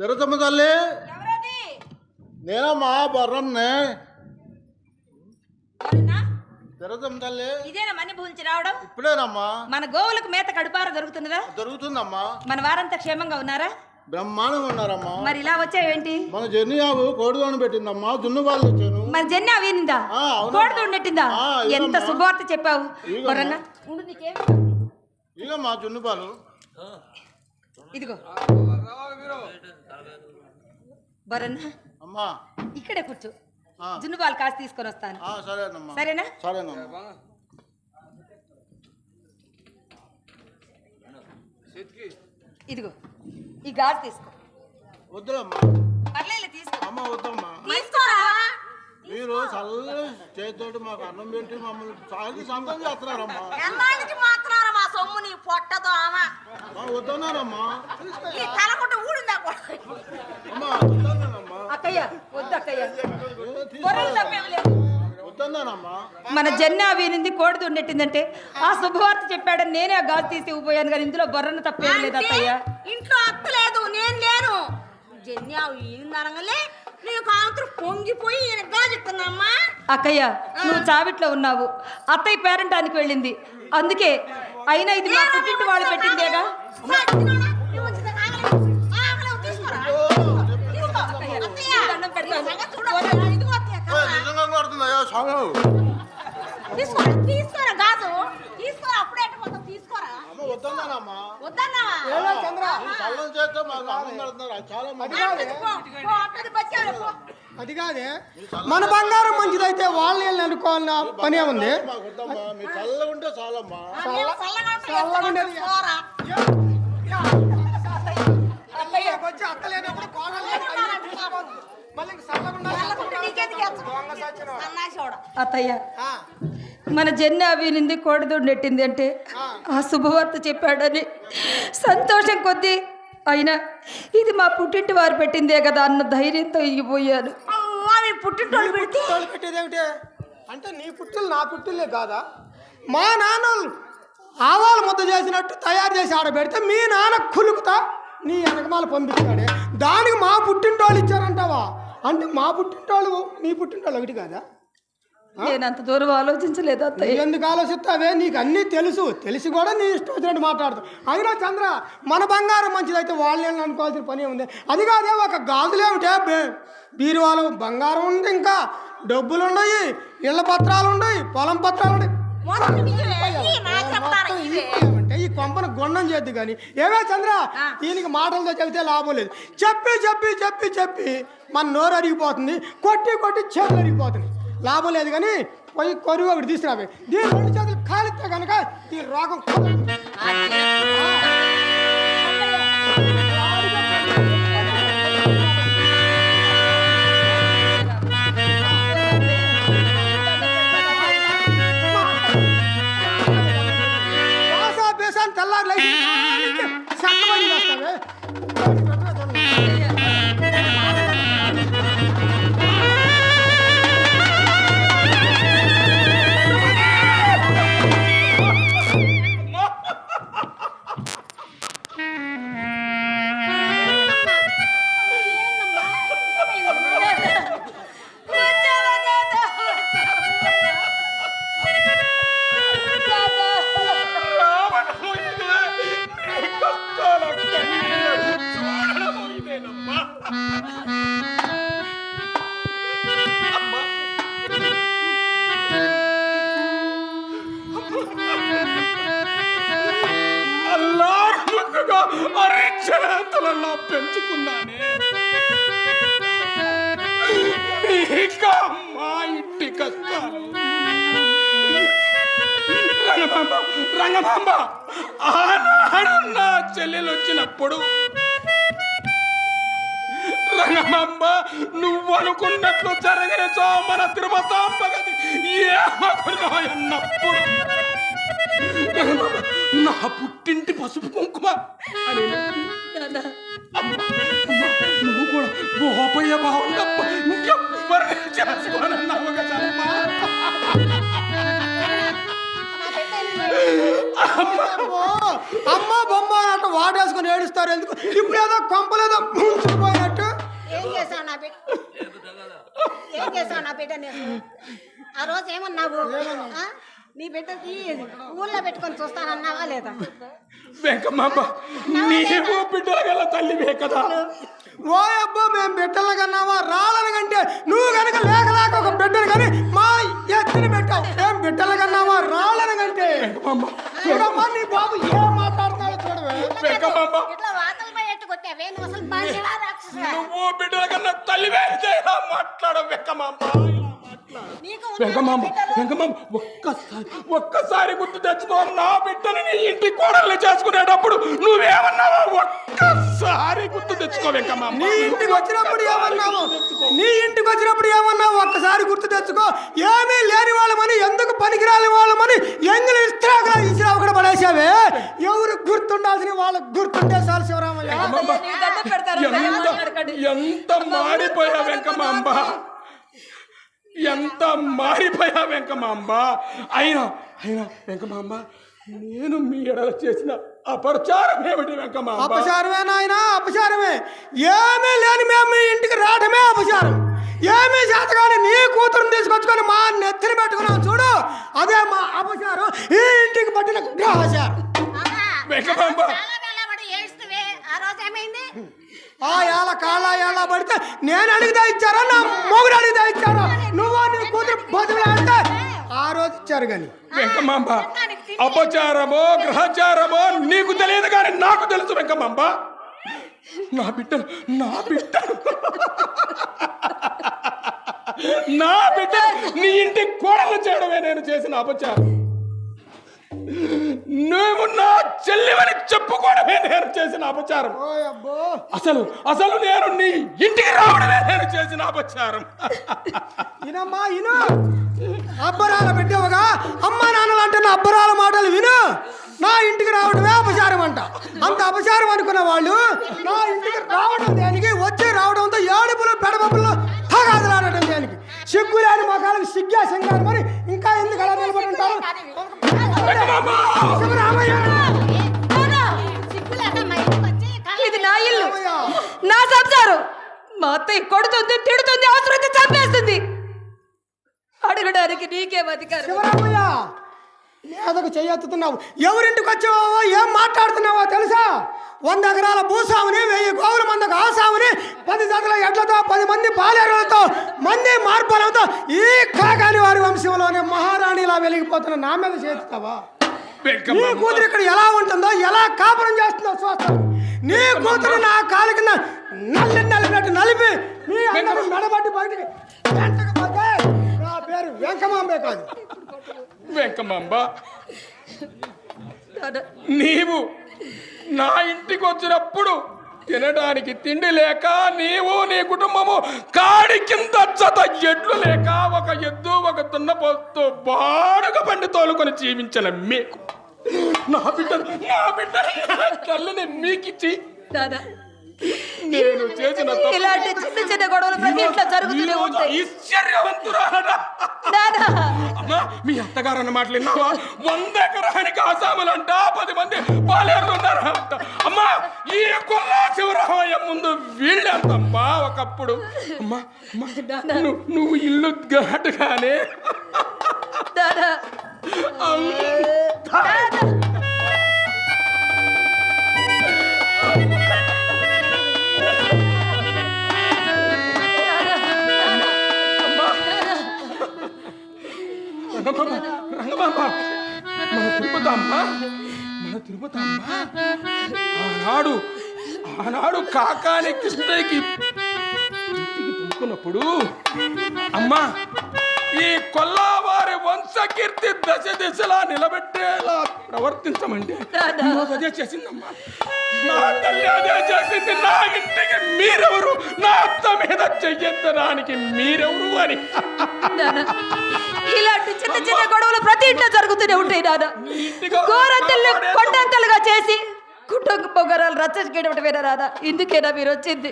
తిరుతమ్మ తల్లి ఎవరది? నేనమ్మా ఎవరన్నా? తిరుతమ్మ తల్లి ఇదేనా మన్ని భూంచి రావడం? ఇప్పుడేనమ్మా మన గోవులకు మేత కడుపార దొరుకుతున్నదా దొరుకుతుందమ్మా। మన వారంతా క్షేమంగా ఉన్నారా? బ్రహ్మాండంగా ఉన్నారమ్మా. మరి ఇలా వచ్చావేంటి? మన జెన్నియావు కోడిదోని పెట్టిందమ్మా జున్ను వాళ్ళు వచ్చాను మరి జెన్న. కోడితో ఉండెట్టిందా ఆ, ఎంత. శుభవార్త చెప్పావు? నీకేం? ఇగమ్మా జున్ను పాలు. ఇదిగో. బొరన్న అమ్మా. ఇక్కడే కూర్చో. జున్ను పాలు కాసి తీసుకొని వస్తాను. సరేనా? సరేనమ్మా. ఇదిగో ఈ గాజు తీసుకో. వద్దులమ్మా. పర్లేదు తీసుకో. అమ్మ వద్దమ్మా. తీసుకోరా? మీరు చల్ల చేతితోటి మాకు అన్నం పెట్టి మమ్మల్ని సాగి సంతం చేస్తున్నారమ్మా. ఎన్నాళ్ళకి మాత్రారా మా సొమ్ము నీ పొట్టతో ఆమె ఆ, వద్దన్నారమ్మా. ఈ తలకుంట ఊడిందా కూడా? అమ్మా వద్దన్నానమ్మా. అక్కయ్య వద్దు అక్కయ్య. ఏ, బొర్రలు తీసుకో. తప్పేమి లేదు. వద్దన్నానమ్మా. మన జన్న వీనింది కోడి ఉండెట్టిందంటే ఆ శుభవార్త చెప్పాడని నేనే ఆ గాజు తీసి ఇవ్వబోయాను కానీ ఇందులో బొర్రను తప్పేం లేదు అత్తయ్య. ఇంట్లో అత్త లేదు నేను లేను. జన్యావు ఈయనగానే పొంగిపోయి అక్కయ్య నువ్వు చావిట్లో ఉన్నావు. అత్తయ్య పేరంటానికి వెళ్ళింది. అందుకే అయినా ఇది మా పుట్టింటి వాళ్ళు పెట్టిందేగా? తీసుకోరా అప్పుడే మొత్తం తీసుకోరా అమ్మ వద్దన్నానమ్మా వద్దన్నావా చేస్తే మాకు అన్నం చాలా మంది. అది కాదే. మన బంగారం మంచిదైతే వాళ్ళని అనుకోవాలన్న పనే ఉంది. వద్దమ్మా. మీరు చల్లగా ఉంటే చాలమ్మా. మేము చల్లగా ఉండేది. వచ్చి అత్తలేనప్పుడు. అత్తయ్య మన జన్న కోడిదొండెట్టింది అంటే ఆ శుభవార్త చెప్పాడని సంతోషం కొద్దీ అయినా ఇది మా పుట్టింటి వారు పెట్టిందే కదా అన్న ధైర్యంతో ఇగిపోయాను మీ పుట్టింటోళ్ళు పెడితే తోలు అంటే నీ పుట్టులు నా పుట్టులే కాదా? మా నాన్నలు ఆవాలు ముద్ద చేసినట్టు తయారు చేసి ఆడ పెడితే మీ నాన్న కులుకుతా నీ వెనకమాల పంపిస్తాడే. దానికి మా పుట్టింటోళ్ళు ఇచ్చారంటావా? అంటే మా పుట్టింటోళ్ళు నీ పుట్టింటోళ్ళు ఒకటి కాదా? నేను అంత దూరం ఆలోచించలేదు అత్తయ్య. ఎందుకు ఆలోచిస్తావే? నీకు అన్నీ తెలుసు. తెలిసి కూడా నీ ఇష్టం వచ్చినట్టు మాట్లాడుతావు. అయినా చంద్ర మన బంగారం మంచిదైతే వాళ్ళని అనుకోవాల్సిన పని ఉంది అది కాదే ఒక గాజులేమిటే బీరువాలు బంగారం ఉంది ఇంకా. డబ్బులు ఉన్నాయి ఇళ్ళ పత్రాలు ఉన్నాయి పొలం పత్రాలు ఉన్నాయి. ఈ కొంపను గుండం చేద్దు కానీ. ఏమే చంద్ర? దీనికి మాటలతో చెబితే లాభం లేదు. చెప్పి చెప్పి చెప్పి చెప్పి మన నోరు అరిగిపోతుంది కొట్టి కొట్టి చేతులు అరిగిపోతుంది లాభం లేదు కానీ పోయి కొరువు ఒకటి తీసుకురావే. దీని రెండు చేతులు కాలిస్తే కనుక ఈ రోగం అల్లారుముఖగా అరిచేతులలో పెంచుకున్నానే. ఇక మా ఇంటి కష్టాలు. రంగమాంబ రంగమాంబ ఆనాడు నా చెల్లెలు వచ్చినప్పుడు రంగమాంబ నువ్వు అనుకున్నట్లు జరిగిన మన తిరుమతాంబ గది ఏమకురా అన్నప్పుడు రంగమాంబ, నా పుట్టింటి పసుపు కుంకుమ. అని అమ్మ, అమ్మ, నువ్వు కూడా గోపయ్య ఇంకెవ్వరు చేసుకోనన్నావు అమ్మ బొమ్మ అట్ట వాటేసుకుని ఏడుస్తారు ఎందుకు? ఇప్పుడు ఏదో కొంపలేదో ముంచిపోయి చేసావు నా బిడ్డ? ఏం చేసావు నా బిడ్డ ఆ రోజు ఏమన్నావు? ఆ? నీ బిడ్డకి ఊళ్ళో పెట్టుకొని చూస్తానన్నావా లేదా? వెంకమ్మ నీవు బిడ్డల గల తల్లివే కదా ఓ అబ్బో మేము బిడ్డలు కన్నావా? రాళ్ళని కంటే నువ్వు కనుక లేక లేక ఒక బిడ్డను కానీ మా ఎత్తుని పెట్టావు. ఏం బిడ్డలు కన్నావా? రాళ్ళని కంటే. నీ బాబు ఏం మాట్లాడుతున్నాడో చూడవే నువ్వు బిడ్డల కన్నా తల్లివే మాట్లాడవు ఉన్న వెంకమ్మ వెంకమ్మ ఒక్కసారి ఒక్కసారి గుర్తు తెచ్చుకో. నా బిడ్డని నీ ఇంటి కోడల్ని చేసుకునేటప్పుడు నువ్వేమన్నావో ఒక్కసారి గుర్తు తెచ్చుకో వెంకమ్మ. నీ ఇంటికి వచ్చినప్పుడు ఏమన్నావు? నీ ఇంటికి వచ్చినప్పుడు ఏమన్నావు? ఒక్కసారి గుర్తు తెచ్చుకో. ఏమీ లేని వాళ్ళమని ఎందుకు పనికిరాని వాళ్ళమని ఎంగిలి ఇస్త్రాగా ఇసిరా ఒకటి పడేసావే ఎవరు గుర్తుండాల్సిన వాళ్ళకి గుర్తుండే చాలు శివరామయ్య. వెంకమ్మ, ఎంత మారిపోయా వెంకమాంబ ఎంత మారిపోయా వెంకమాంబ? అయినా అయినా వెంకమాంబ నేను మీ ఎడల చేసిన అపచారం ఏమిటి వెంకమాంబ? అపచారమే నాయన అపచారమే. ఏమీ లేని మేము మీ ఇంటికి రావడమే అపచారం. ఏమీ చేతగాని నీ కూతురుని తీసుకొచ్చుకొని మా నెత్తిని పెట్టుకున్నాం చూడు. అదే మా అపచారం. ఈ ఇంటికి పట్టిన గ్రహచారం. వెంకమాంబ. ఆ రోజు ఏమైంది? ఆ ఏళ్ళ కాళ్ళ ఏళ్ళ పడితే నేను అడిగితే ఇచ్చారా? నా మొగుడు అడిగితే ఇచ్చారా? నువ్వు నీ కూతురు బతులు ఆడితే ఆ రోజు ఇచ్చారు కానీ వెంకమాంబ అపచారమో గ్రహచారమో నీకు తెలియదు కానీ నాకు తెలుసు వెంకమాంబ నా బిడ్డలు నా బిడ్డలు. నా బిడ్డలు నీ ఇంటి కోడలు చేయడమే నేను చేసిన అపచారం. నువ్వు నా చెల్లివని చెప్పుకోవడమే నేను చేసిన అపచారం. అసలు అసలు నేను నీ ఇంటికి రావడమే నేను చేసిన అపచారం. ఇనమ్మా ఇను. అబ్బరాల బిడ్డవగా అమ్మ నాన్నలు అంటే నా అబ్బరాల మాటలు విను. నా ఇంటికి రావడమే అపచారం అంట. అంత అపచారం అనుకున్న వాళ్ళు నా ఇంటికి రావడం దేనికి? వచ్చి రావడంతో ఏడుపులు పెడబొబ్బులు తగాదలాడటం దేనికి? సిగ్గు లేని మొఖాలకు సిగ్గా సింగారు మరి ఇంకా ఎందుకు అలా నిలబడి ఉంటారు? ఇది నా ఇల్లు. నా సంసారం. మా అత్తయ్య కొడుతుంది తిడుతుంది అవసరం చంపేస్తుంది. అడగడానికి నీకే అధికారం? శివరామయ్య మీదకు చెయ్యెత్తుతున్నావు ఎవరింటికి వచ్చావో ఏం మాట్లాడుతున్నావో తెలుసా? వంద ఎకరాల భూసాముని వెయ్యి గోవుల మందకు ఆసాముని పది జతల ఎడ్లతో పది మంది పాలేరులతో మంది మార్బలంతో ఈ కాకాని వారి వంశంలోనే మహా మహారాణిలా వెలిగిపోతున్న నా మీద చేస్తావా? నీ కూతురు ఇక్కడ ఎలా ఉంటుందో ఎలా కాపురం చేస్తుందో చూస్తాను నీ కూతురు నా కాలు కింద నల్లి నలిపినట్టు నలిపి నీ అందరూ మెడబట్టి బయటికి వెంటకపోతే నా పేరు వెంకమాంబే కాదు. వెంకమాంబ నీవు నా ఇంటికి వచ్చినప్పుడు తినడానికి తిండి లేక నీవు నీ కుటుంబము కాడి కింద జత ఎడ్లు లేక ఒక ఎద్దు ఒక దున్నపోతు బాడుగ బండి తోలుకొని జీవించిన మీకు. నా బిడ్డ నా బిడ్డ తల్లిని మీకిచ్చి దాదా నేను చేసిన ఇలాంటి చిన్న చిన్న గొడవలు ప్రతి ఇంట్లో జరుగుతూనే ఉంటాయి. అమ్మా మీ అత్తగారు అన్న మాటలు విన్నావా? వంద ఎకరానికి ఆసాములంట పది మంది పాలేరులు ఉన్నారంట అమ్మా ఈ కొల్లా శివరామయ్య ముందు వీళ్ళంతమ్మా ఒకప్పుడు? అమ్మా నువ్వు ఇల్లు ఘాటుగానే. కృష్ణయ్యకి ఇంటికి పంపుకున్నప్పుడు అమ్మా ఈ కొల్లావారి వంశకీర్తి దశ దిశలా నిలబెట్టేలా ప్రవర్తించమండి దాదా. అదే చేసిందమ్మా. నా తల్లి అదే చేసింది. నా ఇంటికి మీరెవరు? నా అత్త మీద చెయ్యెత్తడానికి మీరెవరు అని. ఇలాంటి చిన్న చిన్న గొడవలు ప్రతి ఇంట్లో జరుగుతూనే ఉంటాయి నాన్న గోరంతల్ని కొండంతలుగా చేసి కుటుంబ పొగరాలు రచ్చకేయడమేనా రాదా ఇందుకేనా మీరు వచ్చింది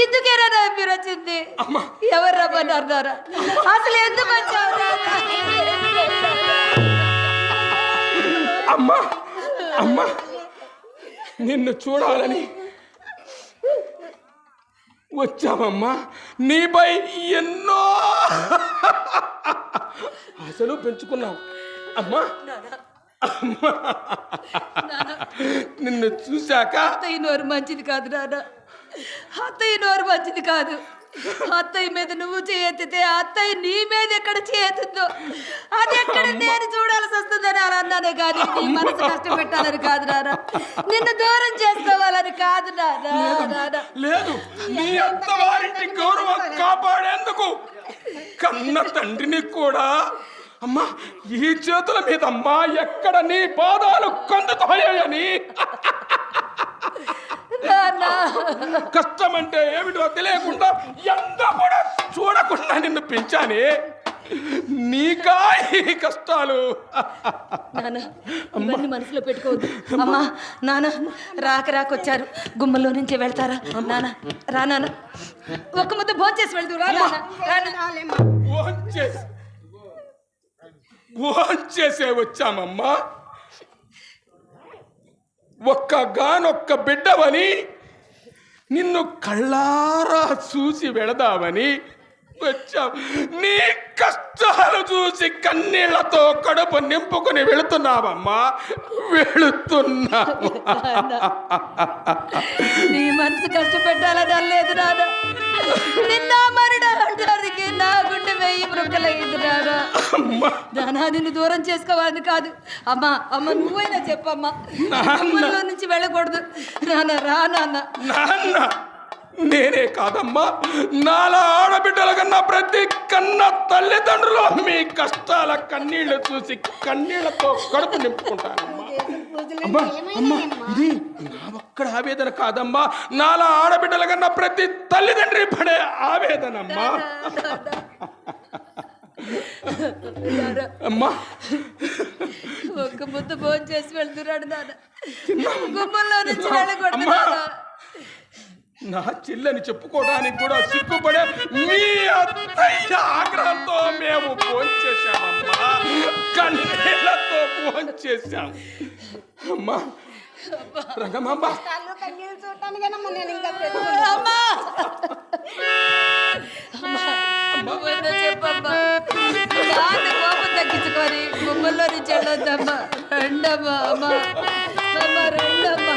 ఇందుకేనా మీరు వచ్చింది అమ్మా. ఎవరు రమ్మన్నారు నాన్న? అసలు ఎందుకు వచ్చావు? అమ్మా అమ్మా నిన్ను చూడాలని వచ్చామమ్మా నీపై ఎన్నో ఆశలు పెంచుకున్నాం అమ్మా. నిన్ను చూశాక అత్తయ్య నోరు మంచిది కాదు నాన్న. అత్తయ్య నోరు మంచిది కాదు. అత్తయ్య మీద నువ్వు చేయెత్తితే అత్తయ్య నీ మీద ఎక్కడ చేతుందో అది ఎక్కడ నేను చూడాల్సి వస్తుందని అలా అన్నానే కానీ నీ మనసు కష్టపెట్టాలని కాదు నాన్న. నిన్ను దూరం చేసుకోవాలని కాదు నాన్న లేదు. నీ అత్తవారింటి గౌరవం కాపాడేందుకు కన్న తండ్రిని కూడా అమ్మా ఈ చేతుల మీద అమ్మా ఎక్కడ నీ పాదాలు కందుతాయని? కష్టం అంటే ఏమిటో తెలియకుండా ఎంత కూడా చూడకుండా నిన్ను పెంచానే. నీకా ఈ కష్టాలు? నాన్న ఇవన్నీ మనసులో పెట్టుకోవద్దు. అమ్మా. నాన్న రాక రాకొచ్చారు. గుమ్మలో నుంచి వెళ్తారా? నాన్న రా నాన్న. ఒక్క ముద్ద భోంచేసి వెళ్తూ రా నాన్న. రా నాన్న. భోజనం చేసే వచ్చామమ్మా ఒక్క గానొక్క బిడ్డవని నిన్ను కళ్ళారా చూసి వెళదామని వచ్చాం నీ కష్టాలు చూసి కన్నీళ్ళతో కడుపు నింపుకుని వెళుతున్నావమ్మా. వెళుతున్నావు. నీ మనసు కష్టపెట్టాలని అనలేదు నాన్న. నిన్న మరణ అంటారికి నా గుండె వెయ్యి మృక్కలయ్యింది నాన్న. నాన్న నిన్ను దూరం చేసుకోవాలని కాదు. అమ్మా అమ్మ నువ్వైనా చెప్పమ్మా. నుంచి వెళ్ళకూడదు. నాన్న రా నాన్న. నాన్న. నేనే కాదమ్మా. నాలా ఆడబిడ్డల కన్నా ప్రతి కన్న తల్లిదండ్రులు మీ కష్టాల కన్నీళ్ళు చూసి కన్నీళ్ళతో కడుపు నింపుకుంటానమ్మా. అమ్మా అమ్మా ఇది నా ఒక్కడ ఆవేదన కాదమ్మా. నాలా ఆడబిడ్డల కన్నా ప్రతి తల్లిదండ్రి పడే ఆవేదనమ్మా. అమ్మా. ఒక్క ముద్ద భోజనం చేసి వెళ్తున్నాడు నాన్న. గుమ్మంలో నుంచి వెళ్ళకూడదు నా చెల్లని చెప్పుకోవడానికి కూడా సిగ్గుపడే మీ అత్తయ్య ఆగ్రహంతో మేము భోంచేశామమ్మా కన్నీళ్ళతో భోంచేశాం అమ్మా. రంగమ్మ. చెప్పమ్మా. కోపం తగ్గించుకొని గుమ్మల్లో నుంచి వెళ్ళొద్దమ్మా రండమ్మా అమ్మా. రండమ్మా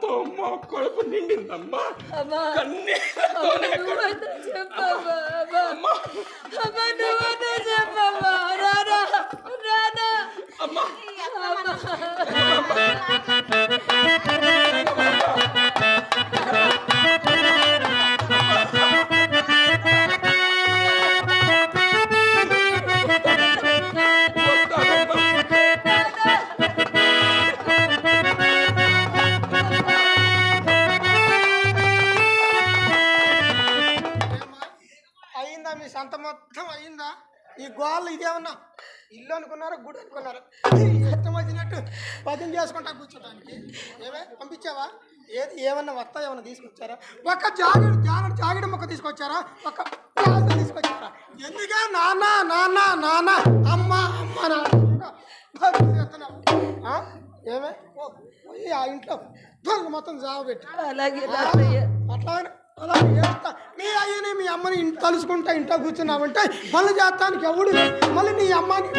కష్టాలతో మా కడుపు నిండిందమ్మా. అమ్మా. అమ్మా. గుడి అనుకున్నారా ఇష్టం వచ్చినట్టు పదిం చేసుకుంటా కూర్చోటానికి. ఏమే? పంపించావా? ఏది? ఏమన్నా వస్తా ఏమన్నా తీసుకొచ్చారా? ఒక జాకెట్ జాకెట్ జాకెట్ ముక్క తీసుకొచ్చారా? ఒక తీసుకొచ్చారా? ఎందుకే నాన్న నాన్న నాన్న అమ్మ అమ్మ నాన్న? ఏమే? ఓ, పోయి ఆ ఇంట్లో దొంగ మొత్తం జావ పెట్టి. అలాగే అట్లా అలా చేస్తా మీ అయ్యని మీ అమ్మని ఇంటి తలుసుకుంటా ఇంట్లో కూర్చున్నామంటే పనులు చేస్తానికి ఎవడు. మళ్ళీ నీ అమ్మని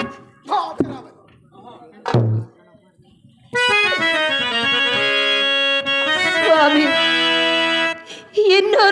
भाव ಸ್ವಾಮಿ ಇನ್ನೂ